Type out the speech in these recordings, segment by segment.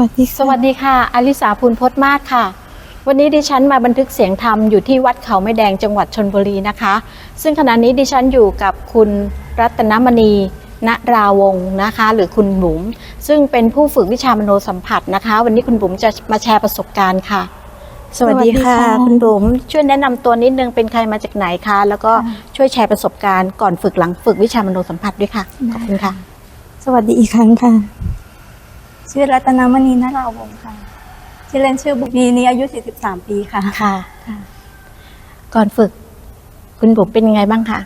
วัสดีค่ะสวัสดีค่ะอลิสาภูลพจน์มาศค่ะ วันนี้ดิฉันมาบันทึกเสียงธรรมอยู่ที่วัดเขาไม้แดงจังหวัดชนบุรีนะคะ ซึ่งขณะนี้ดิฉันอยู่กับคุณรัตนมณีณราวงศ์นะคะ หรือคุณบุ๋มซึ่งเป็นผู้ฝึกวิชามโนสัมผัสนะคะ วันนี้คุณบุ๋มจะมาแชร์ประสบการณ์ค่ะ สวัสดีค่ะสวัสดีค่ะคุณบุ๋มช่วยแนะนำตัวนิดนึงเป็นใครมาจากไหนคะ แล้วก็ช่วยแชร์ประสบการณ์ก่อนฝึกหลังฝึกวิชามโนสัมผัสด้วยค่ะขอบคุณค่ะ สวัสดีอีกครั้งค่ะ ชื่อรัตนมณีนาราวงศ์ค่ะ ชื่อเล่นชื่อบุกปีนี้อายุ 43 ปีค่ะ ค่ะ ก่อนฝึก คุณบุ๋มเป็นยังไงบ้างคะ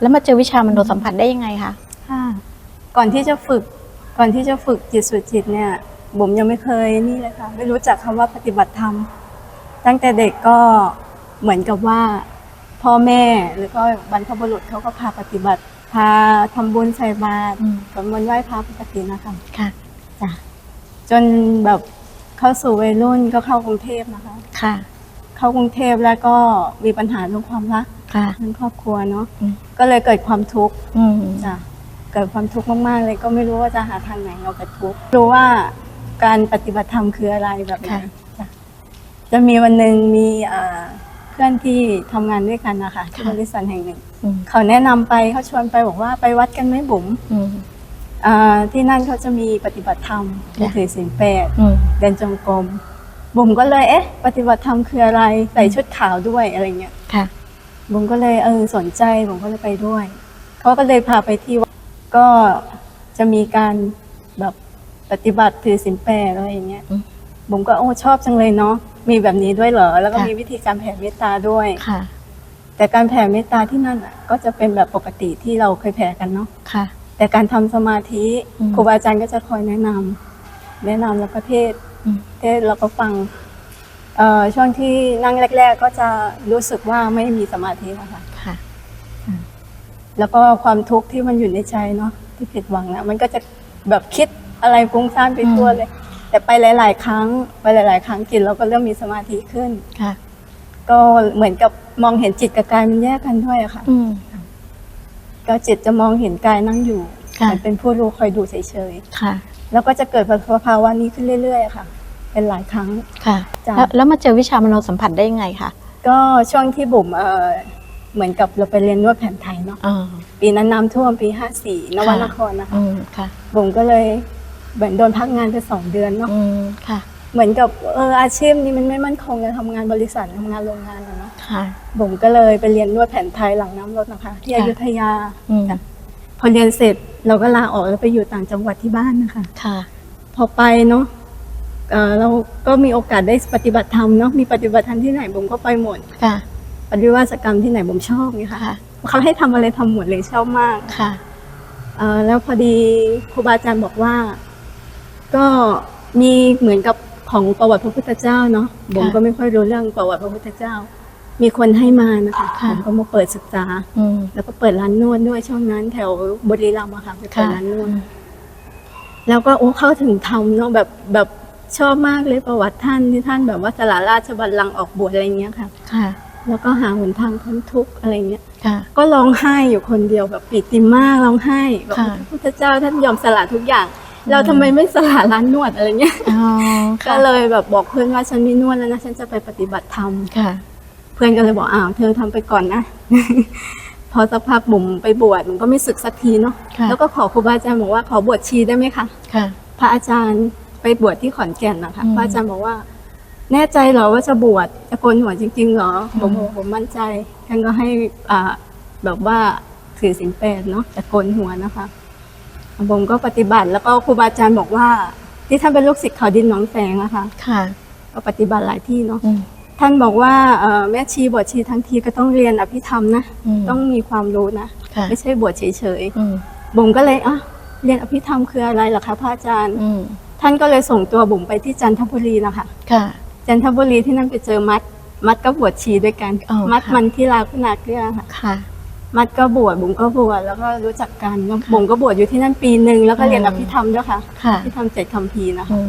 แล้วมาเจอวิชามโนสัมผัสได้ยังไงคะค่ะ ก่อนที่จะฝึก ก่อนที่จะฝึกจิตสุดจิตเนี่ยบุ๋มยังไม่เคยนี่เลยค่ะ ไม่รู้จักคำว่าปฏิบัติธรรม ตั้งแต่เด็กก็เหมือนกับว่า พ่อแม่หรือก็บรรพบุรุษเขาก็พาปฏิบัติ พาทำบุญใส่บาตรอืมสวดมนต์ไหว้พระปกตินะคะค่ะ จ้ะจนแบบเข้าสู่วัยรุ่นก็เข้ากรุงเทพนะคะ ค่ะ เข้ากรุงเทพแล้วก็มีปัญหาเรื่องความรักค่ะ เรื่องครอบครัวเนาะอืม ก็เลยเกิดความทุกข์อืมจ้ะเกิดความทุกข์มากๆเลยก็ไม่รู้ว่าจะหาทางไหนออกจากทุกข์รู้ว่าการปฏิบัติธรรมคืออะไรแบบไหนจ้ะจะมีวันหนึ่งมีเอ่อเพื่อนที่ทำงานด้วยกันนะคะที่บริษัทแห่งหนึ่ง อืมเขาแนะนำไปเขาชวนไปบอกว่าไปวัดกันไหมบุ๋ม อืมอ่า ที่นั่นเขาจะมีปฏิบัติธรรมมีจ้ะถือศีลแปดอืมเดินจงกรมบุ๋มก็เลยเอ๊ะ ปฏิบัติธรรมคืออะไรใส่ชุดขาวด้วยอะไรเงี้ยค่ะบุ๋มก็เลยเออสนใจบุ๋มก็เลยไปด้วยเขาก็เลยพาไปที่วัดก็จะมีการแบบปฏิบัติถือศีลแปดอะไรอย่างเงี้ยอืมบุ๋มก็โอ้ชอบจังเลยเนาะมีแบบนี้ด้วยเหรอแล้วก็ค่ะมีวิธีการแผ่เมตตาด้วยค่ะ แต่การแผ่เมตตาที่นั่นอะ ก็จะเป็นแบบปกติที่เราเคยแผ่กันเนาะค่ะ แต่การทำสมาธิอืมครูบาอาจารย์ก็จะคอยแนะนำแนะนำแล้วก็เทศน์อืมเทศน์แล้วก็ฟังเอ่อช่วงที่นั่งแรก ๆ ก็จะรู้สึกว่าไม่มีสมาธินะคะค่ะ แล้วก็ความทุกข์ที่มันอยู่ในใจเนาะที่ผิดหวังนะมันก็จะแบบคิดอะไรฟุ้งซ่านไปทั่วเลย แต่ไปหลาย ๆ ครั้ง ไปหลาย ๆ ครั้งจิตเราก็เริ่มมีสมาธิขึ้นค่ะ ก็เหมือนกับมองเห็นจิตกับกายมันแยกกันด้วยอะค่ะอืมก็จิตจะมองเห็นกายนั่งอยู่ ค่ะมันเป็นผู้รู้คอยดูเฉยค่ะๆแล้วก็จะเกิดสภาวะนี้ขึ้นเรื่อยๆอะค่ะ เป็นหลายครั้งค่ะจ้ะแล้วแล้วมาเจอวิชามโนสัมผัสได้ยังไงคะก็ช่วงที่บุ๋มเออเหมือนกับเราไปเรียนนวดแผนไทยเนาะอ่าปีนั้นน้ำท่วมปีห้าสี่นวนครนะคะอืมค่ะบุ๋มก็เลยเหมือนโดนพักงานไปสองเดือนเนาะอืมค่ะ เหมือนกับเอออาชีพนี้มันไม่มั่นคงจะทำงานบริษัททำงานโรงงานอะเนาะค่ะบุ๋มก็เลยไปเรียนนวดแผนไทยหลังน้ำรถนะคะ ที่ค่ะอยุธยาอืมจ้ะพอเรียนเสร็จ เราก็ลาออกแล้วไปอยู่ต่างจังหวัดที่บ้านนะคะ ค่ะ พอไปเนาะเอ่อเราก็มีโอกาสได้ปฏิบัติธรรมเนาะมีปฏิบัติธรรมที่ไหนบุ๋มก็ไปหมด ค่ะ ปฏิวัติกรรมที่ไหนบุ๋มชอบไงคะค่ะ เขาให้ทำอะไรทำหมดเลยชอบมาก ค่ะ เอ่อแล้วพอดีครูบาอาจารย์บอกว่า ก็มีเหมือนกับของประวัติพระพุทธเจ้าเนาะบุ๋มก็ไม่ค่อยรู้เรื่องประวัติพระพุทธเจ้า มีคนให้มานะคะค่ะผมก็มาเปิดศึกษา อืม แล้วก็เปิดร้านนวดด้วยช่วงนั้น แถวบุรีรัมย์อะค่ะไปเปิดค่ะ ร้านนวดแล้วก็โอ้เข้าถึงธรรมเนาะแบบแบบชอบมากเลยประวัติท่านที่ท่านแบบว่าสละราชบัลลังก์ออกบวชอะไรเงี้ยค่ะ ค่ะ แล้วก็หาหนทางพ้นทุกข์อะไรเงี้ย ค่ะ ก็ร้องไห้อยู่คนเดียวแบบปิติมากร้องไห้แบบค่ะ พระพุทธเจ้าท่านยอมสละทุกอย่าง เราทำไมไม่สละร้านนวดอะไรเงี้ย อ๋อก็ค่ะเลยแบบบอกเพื่อนว่าฉันไม่นวดแล้วนะฉันจะไปปฏิบัติธรรม ค่ะเพื่อนก็เลยบอกอ้าวเธอทำไปก่อนนะ พอสักพักบุ๋มไปบวชบุ๋มก็ไม่ศึกสักทีเนาะค่ะแล้วก็ขอครูบาอาจารย์บอกว่าขอบวชชีได้ไหมคะค่ะ พระอาจารย์ไปบวชที่ขอนแก่นนะคะอืมพระอาจารย์บอกว่า แน่ใจเหรอว่าจะบวชจะโกนหัวจริงๆเหรออืมผมบอกผมมั่นใจท่านก็ให้อ่าแบบว่าถือศีลแปดเนาะจะโกนหัวนะคะผมก็ปฏิบัติแล้วก็ครูบาอาจารย์บอกว่า ที่ท่านเป็นลูกศิษย์เขาดินหนองแสงอะค่ะค่ะ ก็ปฏิบัติหลายที่เนาะอืม ท่านบอกว่าเอ่อแม่ชีบวชชีทั้งทีก็ต้องเรียนอภิธรรมนะอืมต้องมีความรู้นะค่ะไม่ใช่บวชเฉยอืมๆบุ๋มก็เลยอะเรียนอภิธรรมคืออะไรล่ะคะพระอาจารย์อืมท่านก็เลยส่งตัวบุ๋มไปที่จันทบุรีนะคะค่ะจันทบุรีที่นั่นไปเจอมัด มัดก็บวชชีด้วยกันอ๋อมัดค่ะมันที่ลาคุณาเกลือค่ะค่ะ มัดก็บวชบุ๋มก็บวชแล้วก็รู้จักกันแล้วบุ๋มก็บวชอยู่ที่นั่นปีหนึ่งแล้วก็เรียนอือมภิธรรมด้วยค่ะค่ะที่ทำเจ็ดคำพีร์นะคะอืม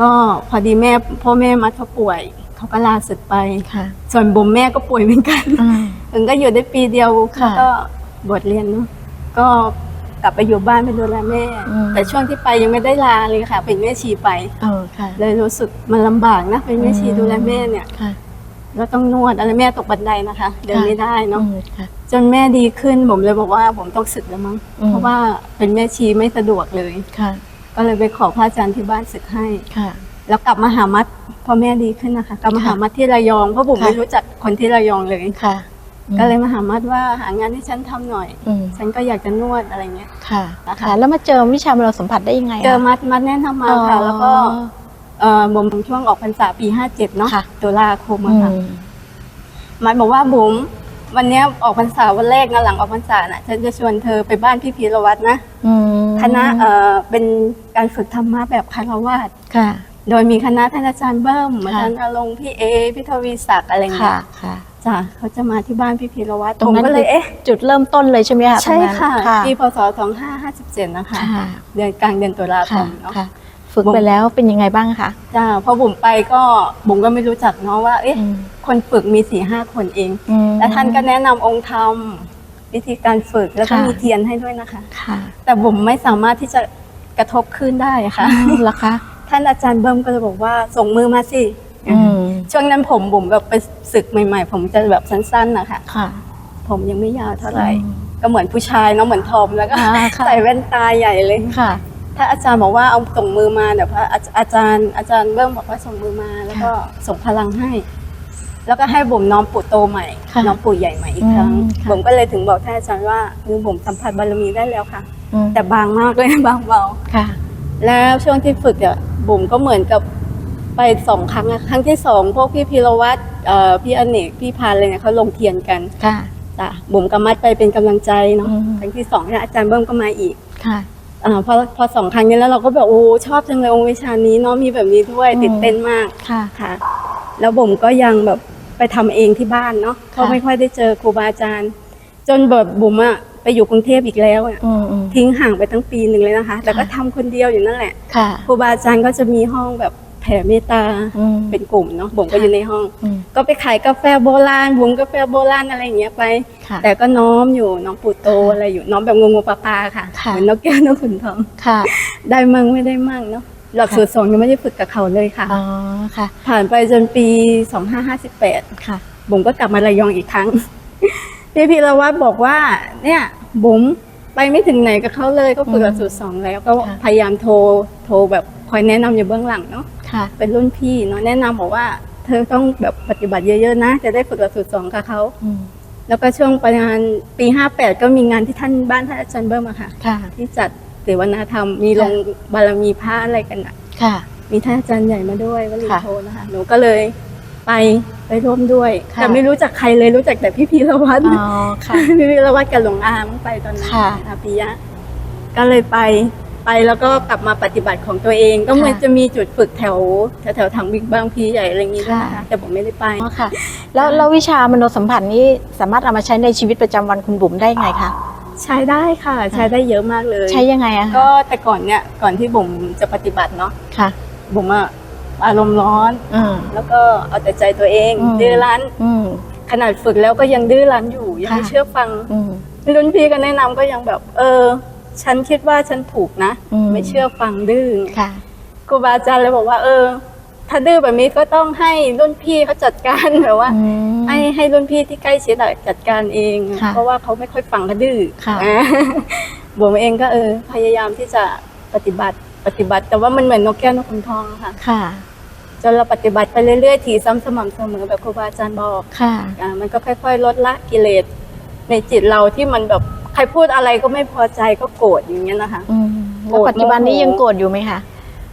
ก็พอดีแม่พ่อแม่มัดเขาป่วย เขาก็ลาศึกไปค่ะ ส่วนบุ๋มแม่ก็ป่วยเหมือนกันอืมถึงก็อยู่ได้ปีเดียวค่ะก็บวชเรียนเนาะก็กลับไปอยู่บ้านไปดูแลแม่อืมแต่ช่วงที่ไปยังไม่ได้ลาเลยค่ะ เป็นแม่ชีไปเออค่ะเลยรู้สึกมันลำบากนะเป็นแม่ชีอืมดูแลแม่เนี่ยค่ะแล้วต้องนวดอะไรแม่ตกบันไดนะคะ เดินไม่ได้เนาะอืมค่ะจนแม่ดีขึ้นผมเลยบอกว่าผมต้องศึกแล้วมั้งอืมเพราะว่าเป็นแม่ชีไม่สะดวกเลยค่ะ ก็เลยไปขอพระอาจารย์ที่บ้านศึกให้ค่ะ แล้วกลับมาหามัดพอแม่ดีขึ้นนะคะ กลับมาหามัดที่ระยองเพราะผมค่ะ ไม่รู้จักคนที่ระยองเลย ค่ะอืมก็เลยมาหามัดว่าหางานให้ฉันทำหน่อย อืมฉันก็อยากจะนวดอะไรเงี้ย ค่ะ นะคะ ค่ะ แล้วมาเจอวิชามเราสัมผัสได้ยังไงะเจอมัดมัดแนะนำมาค่ะ แล้วก็เอ่อบ่มช่วงออกพรรษาปีห้าเจ็ดเนาะค่ะ ตุลาคมอือะค่ะมมัดบอกว่าบุ๋มวันเนี้ยออกพรรษาวันแรกนะหลังออกพรรษาน่ะฉันจะชวนเธอไปบ้านพี่พีรวัตรนะอืมคณะเอ่อเป็นการฝึกธรรมะแบบคารวาสค่ะ โดยมีคณะท่านอาจารย์เบิ้มอาค่ะจารย์อลงค์พี่เอ พี่ทวีศักดิ์อะไรเงี้ค่ะยค่ะจ้ะเขาจะมาที่บ้านพี่พีรวัตรตรงนั้นผมก็เลยเอ๊ะจุดเริ่มต้นเลยใช่ไหมคะใช่ตรงนั้นค่ะค่ะปีพศ2557นะคะค่ะเดือนกลางเดือนตุลาคค่ะมเนาะค่ะฝึกไปแล้วเป็นยังไงบ้างคะจ้าพอบุ๋มไปก็บุ๋มก็ไม่รู้จักเนาะว่า เอ๊ะอืมคนฝึกมีสี่ห้าคนเองอืมแล้วท่านก็แนะนำองค์ธรรมวิธีการฝึกแล้วก็ค่ะมีเทียนให้ด้วยนะคะค่ะแต่บุ๋มไม่สามารถที่จะกระทบขึ้นได้ค่ะอ๋อเหรอคะ ท่านอาจารย์เบิ้มก็จะบอกว่าส่งมือมาสิอืมช่วงนั้นผมบุ๋มแบบไปศึกใหม่ ๆ ผมจะแบบสั้นๆนะคะค่ะ ผมยังไม่ยาวเท่าไหร่อืมก็เหมือนผู้ชายเนาะเหมือนทอมแล้วก็อ่าค่ะใส่แว่นตาใหญ่เลยค่ะ ถ้าอาจารย์บอกว่าเอาส่งมือมาเดี๋ยวพระอาอาจารย์อาจารย์เบิ้มบอกว่าส่งมือมาแล้วก็ส่งพลังให้ แล้วก็ให้บ่มน้อมปู่โตใหม่ค่ะน้อมปู่ใหญ่ใหม่อีกครั้งอืมค่ะบ่มก็เลยถึงบอกท่านอาจารย์ว่าคือบ่มสัมผัสบารมีได้แล้วค่ะอืมแต่บางมากเลยบางเบาค่ะ แล้วช่วงที่ฝึกอะบุ๋มก็เหมือนกับไปสองครั้งอะครั้งที่สองพวกพี่พีรวัตรเอ่อพี่อเนกพี่พานอะไรเนี่ยเขาลงเทียนกันค่ะ จ้ะบุ๋มกับมัดไปเป็นกำลังใจเนาะอืม ครั้งที่สองเนี่ยอาจารย์เบิ้มก็มาอีกค่ะ อ่าพอพอสองครั้งนี้แล้วเราก็แบบโอ้ชอบจังเลยองค์วิชานี้เนาะมีแบบนี้ด้วยอืมตื่นเต้นมาก ค่ะ ค่ะแล้วบุ๋มก็ยังแบบไปทำเองที่บ้านเนาะเพราะค่ะ ไม่ค่อยได้เจอครูบาอาจารย์ จนแบบบุ๋มอะไป อยู่กรุงเทพอีกแล้วอะอืมอืมทิ้งห่างไปตั้งปีหนึ่งเลยนะคะ แต่ก็ทำคนเดียวอยู่นั่นแหละค่ะครูบาอาจารย์ก็จะมีห้องแบบแผ่เมตตาอืมเป็นกลุ่มเนาะบุ๋มก็ค่ะอยู่ในห้อง อืมก็ไปขายกาแฟโบราณบุ๋มกาแฟโบราณอะไรอย่างเงี้ยไป ค่ะ แต่ก็น้อมอยู่น้องปู่โตอะไรอยู่น้อมแบบงงๆปลาๆค่ะค่ะ เหมือนนกแก้วนกขุนทอง ค่ะ ได้มั่งไม่ได้มั่งเนาะหลักสูตรสองยังไม่ได้ฝึกกับเขาเลยค่ะ อ๋อ ค่ะ ผ่านไปจนปี 2558 ค่ะ บุ๋มก็กลับมาระยองอีกครั้ง พี่พีรวัตรบอกว่า เนี่ย บุ๋มไปไม่ถึงไหนกับเขาเลยก็ฝึกหลักสูตรสองแล้วก็ค่ะพยายามโทรโทรแบบคอยแนะนำอยู่เบื้องหลังเนาะค่ะเป็นรุ่นพี่เนาะแนะนำบอกว่า เธอต้องแบบปฏิบัติเยอะๆนะ จะได้ฝึกหลักสูตรสองกับเขาอืมแล้วก็ช่วงประมาณปี58ก็มีงานที่ท่านบ้านท่านอาจารย์เบิ้มอะค่ะค่ะที่จัดเสวนาธรรมมีลงบารมีพระอะไรกันอะค่ะมีท่านอาจารย์ใหญ่มาด้วยวลีค่ะโทนะคะหนูก็เลยไป ไปร่วมด้วยค่ะแต่ไม่รู้จักใครเลยรู้จักแต่พี่พีรวัตรอ๋อค่ะพี่พีรวัตรกับหลวงอามั้งไปตอนนั้นค่ะอาปิยะ ก็เลยไปไปแล้วก็กลับมาปฏิบัติของตัวเอง ก็เหมือนค่ะจะมีจุดฝึกแถวแถวแถวทางบิ๊กบางพีใหญ่อะไรอย่างงี้ด้วยนะค่ะคะแต่ผมไม่ได้ไปอ๋อค่ะ แล้วแล้ววิชามโนสัมผัสนี้สามารถเอามาใช้ในชีวิตประจำวันคุณบุ๋มได้ไงคะใช้ได้ค่ะ ใช้ได้เยอะมากเลย ใช้ยังไงอะคะก็แต่ก่อนเนี่ยก่อนที่ผมจะปฏิบัติเนาะค่ะผมอะ อารมณ์ร้อน อืม แล้วก็เอาแต่ใจตัวเอง อืม ดื้อรั้น อืม ขนาดฝึกแล้วก็ยังดื้อรั้นอยู่ ยังไม่ค่ะ เชื่อฟัง อืม รุ่นพี่ก็แนะนำก็ยังแบบ เออ ฉันคิดว่าฉันถูกนะ อืม ไม่เชื่อฟังดื้อค่ะ ครูบาอาจารย์เลยบอกว่า เออ ถ้าดื้อแบบนี้ก็ต้องให้รุ่นพี่เขาจัดการ แบบว่า อืม ให้ให้รุ่นพี่ที่ใกล้ชิดอะจัดการเอง ค่ะเพราะว่าเขาไม่ค่อยฟังก็ดื้อค่ะ อ่าผมเองก็เออ พยายามที่จะปฏิบัติ ปฏิบัติ แต่ว่ามันเหมือนนกแก้วนกขุนทองอะค่ะ ค่ะ จนเราปฏิบัติไปเรื่อยๆถี่ซ้ำสม่ำเสมอแบบครูบาอาจารย์บอกค่ะ อ่ามันก็ค่อย ๆ ลดละกิเลสในจิตเราที่มันแบบใครพูดอะไรก็ไม่พอใจก็โกรธอย่างเงี้ยนะคะ อืมโกรแล้วธปัจจุบันนี้โมโห ยังโกรธอยู่ไหมคะ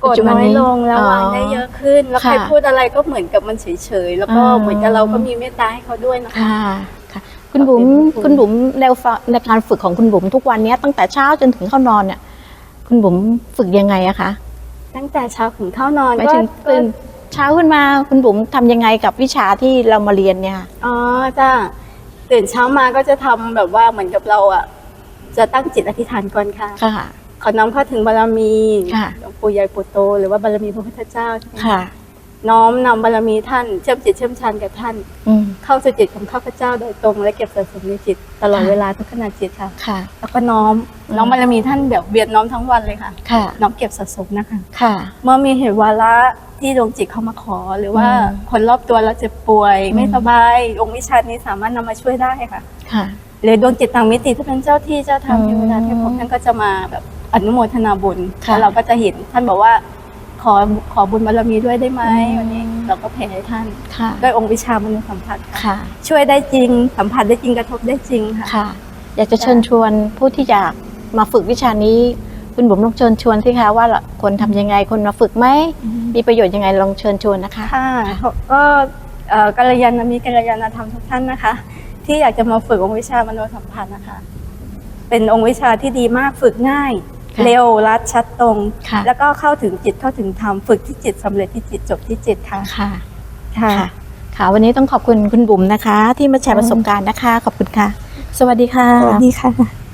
โกรธน้อยลงแล้วอ๋อวางได้เยอะขึ้น แล้วค่ะใครพูดอะไรก็เหมือนกับมันเฉยๆ แล้วก็อ๋อ เหมือนกับเราก็มีเมตตาให้เขาด้วยนะคะ ค่ะค่ะ คุณบุ๋มขอบคุณ คุณบุ๋มแนว fa- ในการฝึกของคุณบุ๋มทุกวันเนี้ยตั้งแต่เช้าจนถึงเข้านอนเนี่ย คุณบุ๋มฝึกยังไงอะคะตั้งแต่เช้าถึงเข้านอนหมายก็ถึงตื่นเช้าขึ้นมาคุณบุ๋มทำยังไงกับวิชาที่เรามาเรียนเนี่ยค่ะอ๋อจ้าตื่นเช้ามาก็จะทำแบบว่าเหมือนกับเราอะ จะตั้งจิตอธิษฐานก่อนค่ะ ค่ะ ขอน้อมเข้าถึงบารมีค่ะ หลวงปู่ใหญ่ปู่โต หรือว่าบารมีพระพุทธเจ้าใช่ไหม ค่ะ น้อมนำบารมีท่านเชื่อมจิตเชื่อมชันกับท่าน อืม เข้าสู่จิตของข้าพเจ้าโดยตรงและเก็บสะสมในจิตตลอดค่ะ เวลาทุกขณะจิตค่ะ ค่ะ แล้วก็น้อมอืม น้อมบารมีท่านแบบเบียดน้อมทั้งวันเลยค่ะ ค่ะ น้อมเก็บสะสมนะคะ ค่ะ เมื่อมีเหตุวาระที่ดวงจิตเข้ามาขอ หรือว่าอืมคนรอบตัวเราเจ็บป่วย อืม ไม่สบายองค์วิชานี้สามารถนำมาช่วยได้ค่ะค่ะ หรือดวงจิตต่างมิติที่เป็นเจ้าที่เจ้าทางอืมเทวดาเทพพรหมท่านก็จะมาแบบอนุโมทนาบุญค่ะ แล้วเราก็จะเห็นท่านบอกว่า ขอขอบุญบารมีด้วยได้ไหมอืมวันนี้เราก็แผ่ให้ท่านค่ะด้วยองค์วิชามนุษยสัมผัสค่ะค่ะ ช่วยได้จริงสัมผัสได้จริงกระทบได้จริงค่ะค่ะ อยากจะเชิญชวนผู้ที่อยากมาฝึกวิชานี้คุณบุ๋มลองเชิญชวนสิคะว่าคนทำยังไงคนมาฝึกไหมมีประโยชน์ยังไงลองเชิญชวนนะคะค่ะก็เอ่อกัลยาณมิตรกัลยาณธรรมทุกท่านนะคะ ที่อยากจะมาฝึกองค์วิชามโนสัมพันธ์นะคะ เป็นองค์วิชาที่ดีมากฝึกง่ายค่ะ เร็วรัดชัดตรงค่ะแล้วก็เข้าถึงจิตเข้าถึงธรรมฝึกที่จิตสำเร็จที่จิตจบที่จิตค่ะค่ะค่ะค่ะค่ะวันนี้ต้องขอบคุณคุณบุ๋มนะคะ ที่มาแชร์ประสบการณ์นะคะ ขอบคุณค่ะ สวัสดีค่ะสวัสดีค่ะ